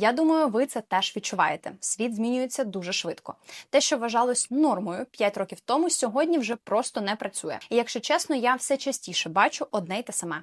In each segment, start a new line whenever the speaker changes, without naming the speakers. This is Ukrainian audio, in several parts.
Я думаю, ви це теж відчуваєте. Світ змінюється дуже швидко. Те, що вважалось нормою 5 років тому, сьогодні вже просто не працює. І якщо чесно, я все частіше бачу одне й те саме.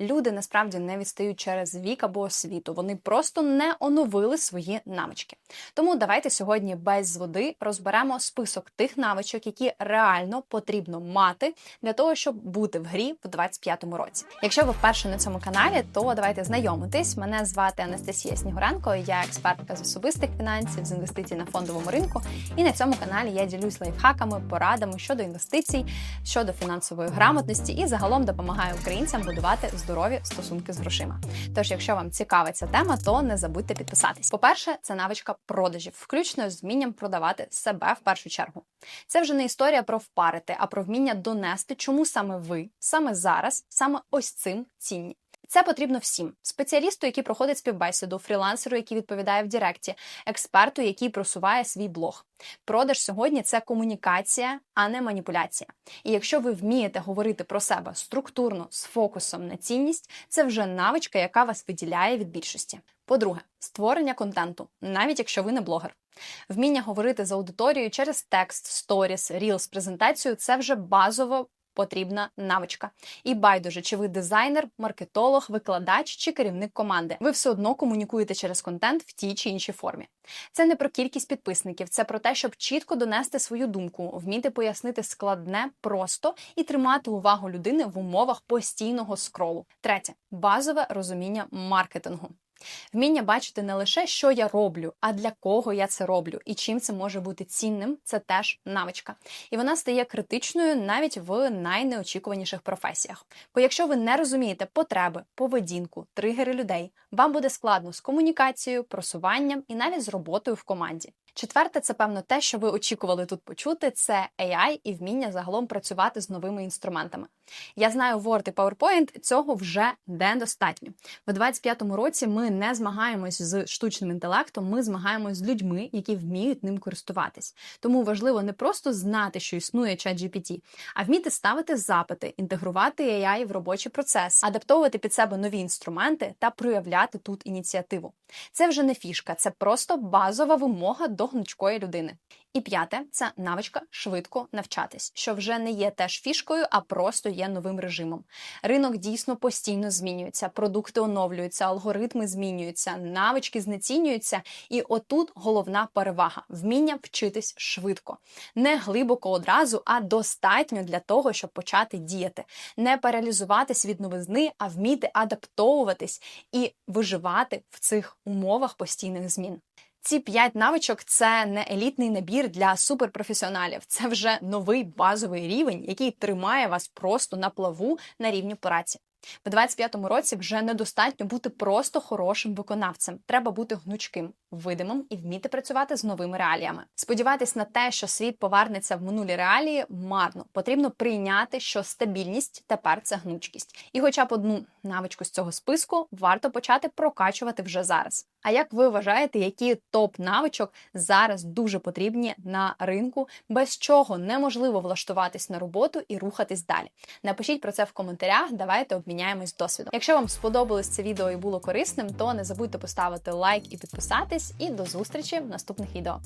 Люди насправді не відстають через вік або освіту. Вони просто не оновили свої навички. Тому давайте сьогодні без води розберемо список тих навичок, які реально потрібно мати для того, щоб бути в грі в 25-му році. Якщо ви вперше на цьому каналі, то давайте знайомитись. Мене звати Анастасія Снігуренко. Я експертка з особистих фінансів, з інвестицій на фондовому ринку. І на цьому каналі я ділюсь лайфхаками, порадами щодо інвестицій, щодо фінансової грамотності і загалом допомагаю українцям будувати здорові стосунки з грошима. Тож, якщо вам цікава ця тема, то не забудьте підписатись. По-перше, це навичка продажів, включно з вмінням продавати себе в першу чергу. Це вже не історія про впарити, а про вміння донести, чому саме ви, саме зараз, саме ось цим цінні. Це потрібно всім: спеціалісту, який проходить співбесіду, фрілансеру, який відповідає в Директі, експерту, який просуває свій блог. Продаж сьогодні це комунікація, а не маніпуляція. І якщо ви вмієте говорити про себе структурно, з фокусом на цінність, це вже навичка, яка вас виділяє від більшості. По-друге, створення контенту, навіть якщо ви не блогер. Вміння говорити з аудиторією через текст, сторіс, рілс, презентацію це вже базово потрібна навичка. І байдуже, чи ви дизайнер, маркетолог, викладач чи керівник команди. Ви все одно комунікуєте через контент в тій чи іншій формі. Це не про кількість підписників, це про те, щоб чітко донести свою думку, вміти пояснити складне просто і тримати увагу людини в умовах постійного скролу. Третє базове розуміння маркетингу. Вміння бачити не лише, що я роблю, а для кого я це роблю і чим це може бути цінним, це теж навичка. І вона стає критичною навіть в найнеочікуваніших професіях. Бо якщо ви не розумієте потреби, поведінку, тригери людей, вам буде складно з комунікацією, просуванням і навіть з роботою в команді. Четверте, це певно те, що ви очікували тут почути, це AI і вміння загалом працювати з новими інструментами. Я знаю Word і PowerPoint, цього вже недостатньо. В 25-му році ми не змагаємось з штучним інтелектом, ми змагаємось з людьми, які вміють ним користуватись. Тому важливо не просто знати, що існує ChatGPT, а вміти ставити запити, інтегрувати AI в робочий процес, адаптовувати під себе нові інструменти та проявляти тут ініціативу. Це вже не фішка, це просто базова вимога до гнучкої людини. І п'яте це навичка швидко навчатись, що вже не є теж фішкою, а просто є новим режимом. Ринок дійсно постійно змінюється, продукти оновлюються, алгоритми змінюються, навички знецінюються. І отут головна перевага вміння вчитись швидко, не глибоко одразу, а достатньо для того, щоб почати діяти, не паралізуватись від новизни, а вміти адаптовуватись і виживати в цих умовах постійних змін. Ці п'ять навичок це не елітний набір для суперпрофесіоналів. Це вже новий базовий рівень, який тримає вас просто на плаву на рівні праці. В 25-му році вже недостатньо бути просто хорошим виконавцем. Треба бути гнучким, видимим і вміти працювати з новими реаліями. Сподіватись на те, що світ повернеться в минулі реалії, марно. Потрібно прийняти, що стабільність тепер це гнучкість. І, хоча б одну навичку з цього списку варто почати прокачувати вже зараз. А як ви вважаєте, які топ навичок зараз дуже потрібні на ринку, без чого неможливо влаштуватись на роботу і рухатись далі? Напишіть про це в коментарях. Давайте обміняємось досвідом. Якщо вам сподобалось це відео і було корисним, то не забудьте поставити лайк і підписатись. І до зустрічі в наступних відео.